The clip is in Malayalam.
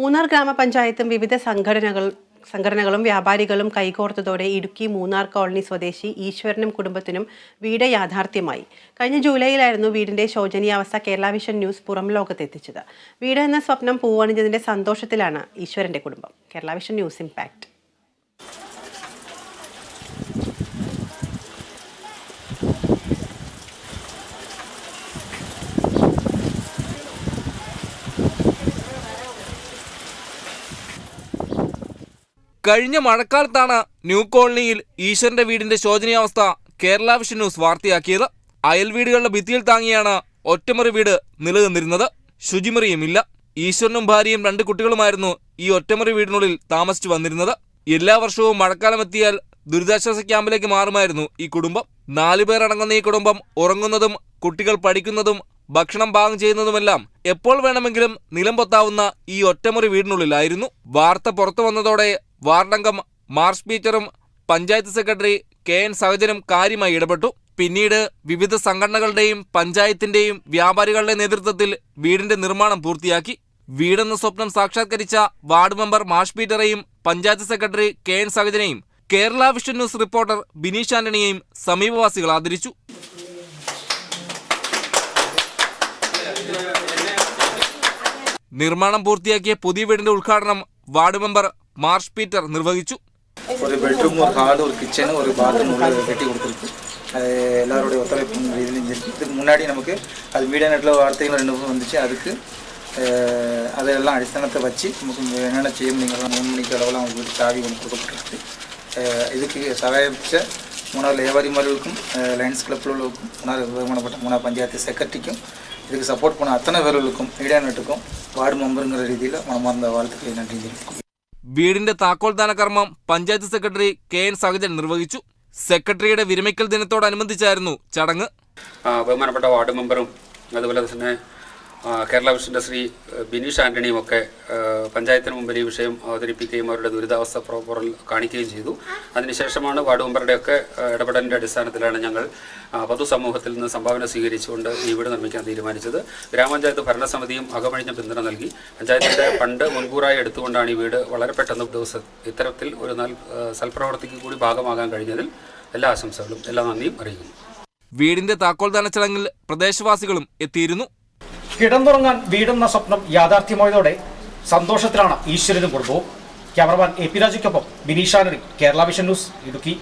മൂന്നാർ ഗ്രാമപഞ്ചായത്തും വിവിധ സംഘടനകൾ സംഘടനകളും വ്യാപാരികളും കൈകോർത്തതോടെ ഇടുക്കി മൂന്നാർ കോളനി സ്വദേശി ഈശ്വരനും കുടുംബത്തിനും വീട് യാഥാർത്ഥ്യമായി. കഴിഞ്ഞ ജൂലൈയിലായിരുന്നു വീടിന്റെ ശോചനീയാവസ്ഥ കേരള വിഷൻ ന്യൂസ് പുറം ലോകത്തെത്തിച്ചത്. വീട് എന്ന സ്വപ്നം പൂവണിഞ്ഞതിന്റെ സന്തോഷത്തിലാണ് ഈശ്വരന്റെ കുടുംബം. കേരള വിഷൻ ന്യൂസ് ഇമ്പാക്ട് കഴിഞ്ഞ മഴക്കാലത്താണ് ന്യൂ കോളനിയിൽ ഈശ്വരന്റെ വീടിന്റെ ശോചനീയാവസ്ഥ കേരള വിഷൻ ന്യൂസ് വാർത്തയാക്കിയത്. അയൽവീടുകളുടെ ഭിത്തിയിൽ താങ്ങിയാണ് ഒറ്റമുറി വീട് നിലനിന്നിരുന്നത്. ശുചിമുറിയുമില്ല. ഈശ്വരനും ഭാര്യയും രണ്ട് കുട്ടികളുമായിരുന്നു ഈ ഒറ്റമുറി വീടിനുള്ളിൽ താമസിച്ചു വന്നിരുന്നത്. എല്ലാ വർഷവും മഴക്കാലം എത്തിയാൽ ദുരിതാശ്വാസ ക്യാമ്പിലേക്ക് മാറുമായിരുന്നു ഈ കുടുംബം. നാലുപേരടങ്ങുന്ന ഈ കുടുംബം ഉറങ്ങുന്നതും കുട്ടികൾ പഠിക്കുന്നതും ഭക്ഷണം പാകം ചെയ്യുന്നതുമെല്ലാം എപ്പോൾ വേണമെങ്കിലും നിലംപൊത്താവുന്ന ഈ ഒറ്റമുറി വീടിനുള്ളിലായിരുന്നു. വാർത്ത പുറത്തു വന്നതോടെ വാർഡംഗം മാർച്ച് പീറ്ററും പഞ്ചായത്ത് സെക്രട്ടറി കെ എൻ സഹജനും കാര്യമായി ഇടപെട്ടു. പിന്നീട് വിവിധ സംഘടനകളുടെയും പഞ്ചായത്തിന്റെയും വ്യാപാരികളുടെ നേതൃത്വത്തിൽ വീടിന്റെ നിർമ്മാണം പൂർത്തിയാക്കി. വീടെന്ന സ്വപ്നം സാക്ഷാത്കരിച്ച വാർഡ് മെമ്പർ മാഷ് പീറ്ററെയും panchayat secretary K N സഹജനെയും Kerala vision news reporter Bineesh ആന്റണിയെയും സമീപവാസികൾ ആദരിച്ചു. നിർമ്മാണം പൂർത്തിയാക്കിയ പുതിയ വീടിന്റെ ഉദ്ഘാടനം വാർഡ് മെമ്പർ മാർഷ് പീറ്റർ നിർവഹിച്ചു. ഒരു ബെഡ്റൂം ഒരു ഹാൾ ഒരു കിച്ചൺ ഒരു ബാത്റൂം കെട്ടി കൊടുത്തിരുന്നു എല്ലാവരുടെയും ഒത്തരവും രീതിയിലും മുന്നാടി നമുക്ക് അത് മീഡിയാനായിട്ടുള്ള വാർത്തകൾ രണ്ട് മൂന്ന് വന്നിച്ച് അതുക്ക് അതെല്ലാം അടിസ്ഥാനത്തെ വച്ച് നമുക്ക് എങ്ങനെ ചെയ്യുമ്പോൾ നിങ്ങൾ മൂന്ന് മണിക്ക് ഒരു ചാവി കൊണ്ട് കൊടുക്കപ്പെട്ടിട്ട് ഇതിക്ക് സഹായിച്ച மூணாவது வியாபாரிமார்களுக்கும் அஹ், லயன்ஸ் கிளப்பில் உள்ளவருக்கும் மூணாவது வருமானப்பட்ட மூணாவது பஞ்சாயத்து செக்ரட்டரிக்கும் இதுக்கு சப்போர்ட் பண்ண அத்தனை பேர்களுக்கும் மீடியா நெட்டுக்கும் வார்டு மெம்பருங்கிற ரீதியில் மனமார்ந்த வாழ்த்துக்களை நன்றி தெரிவிக்கும் വീടിന്റെ താക്കോൽദാന കർമ്മം panchayat secretary K N Sahajan നിർവഹിച്ചു സെക്രട്ടറിയുടെ വിരമിക്കൽ ദിനത്തോടനുബന്ധിച്ചായിരുന്നു ചടങ്ങ് ആ, ബഹുമാനപ്പെട്ട വാർഡ് മെമ്പറും അതുപോലെ തന്നെ ആ, കേരള വിഷന്റെ ശ്രീ ബിനീഷ് ആന്റണിയും ഒക്കെ പഞ്ചായത്തിന് മുമ്പിൽ ഈ വിഷയം അവതരിപ്പിക്കുകയും അവരുടെ ദുരിതാവസ്ഥ പുറം കാണിക്കുകയും ചെയ്തു. അതിനുശേഷമാണ് വാർഡ് മെമ്പറുടെയൊക്കെ ഇടപെടലിന്റെ അടിസ്ഥാനത്തിലാണ് ഞങ്ങൾ പൊതുസമൂഹത്തിൽ നിന്ന് സംഭാവന സ്വീകരിച്ചുകൊണ്ട് ഈ വീട് നിർമ്മിക്കാൻ തീരുമാനിച്ചത്. ഗ്രാമപഞ്ചായത്ത് ഭരണസമിതിയും അകമഴിഞ്ഞ പിന്തുണ നൽകി. പഞ്ചായത്തിന്റെ പണ്ട് മുൻകൂറായി എടുത്തുകൊണ്ടാണ് ഈ വീട് വളരെ പെട്ടെന്ന് ദിവസം ഇത്തരത്തിൽ ഒരു നൽ സൽപ്രവർത്തിക്ക് കൂടി ഭാഗമാകാൻ കഴിഞ്ഞതിൽ എല്ലാ ആശംസകളും എല്ലാ നന്ദിയും അറിയിക്കുന്നു. വീടിന്റെ താക്കോൽദാന ചടങ്ങിൽ പ്രദേശവാസികളും എത്തിയിരുന്നു കിടന്നുറങ്ങാൻ വീടെന്ന സ്വപ്നം യാഥാർത്ഥ്യമായതോടെ സന്തോഷത്തിലാണ് ഈശ്വരനും കുടുംബവും. ക്യാമറമാൻ എ പി രാജയ്ക്കൊപ്പം ബിനീഷാനറി കേരള വിഷൻ ന്യൂസ് ഇടുക്കി.